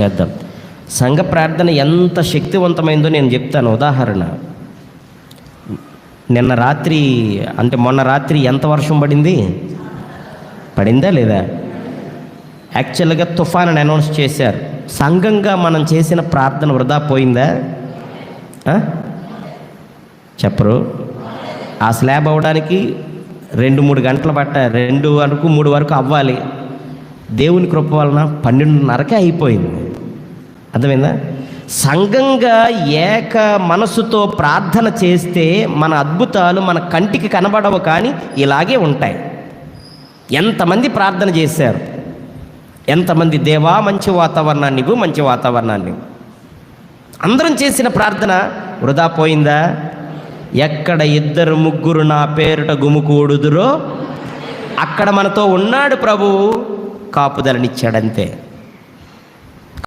చేద్దాం. సంఘ ప్రార్థన ఎంత శక్తివంతమైందో నేను చెప్తాను. ఉదాహరణ నిన్న రాత్రి అంటే మొన్న రాత్రి ఎంత వర్షం పడింది? పడిందా లేదా? యాక్చువల్గా తుఫాన్ అని అనౌన్స్ చేశారు. సంఘంగా మనం చేసిన ప్రార్థన వృధా పోయిందా? చెప్పరు. ఆ స్లాబ్ అవ్వడానికి రెండు మూడు గంటలు పట్ట రెండు వరకు మూడు వరకు అవ్వాలి. దేవుని కృప వలన పన్నెండున్నరకే అయిపోయింది. అర్థమైందా? సంఘంగా ఏక మనసుతో ప్రార్థన చేస్తే మన అద్భుతాలు మన కంటికి కనబడవు కానీ ఇలాగే ఉంటాయి. ఎంతమంది ప్రార్థన చేశారు? ఎంతమంది దేవా మంచి వాతావరణాన్ని ఇవ్వు మంచి వాతావరణాన్ని అందరం చేసిన ప్రార్థన వృధా పోయిందా? ఎక్కడ ఇద్దరు ముగ్గురు నా పేరుట గుమికూడుదురో అక్కడ మనతో ఉన్నాడు ప్రభువు కాపుదలనిచ్చాడంతే.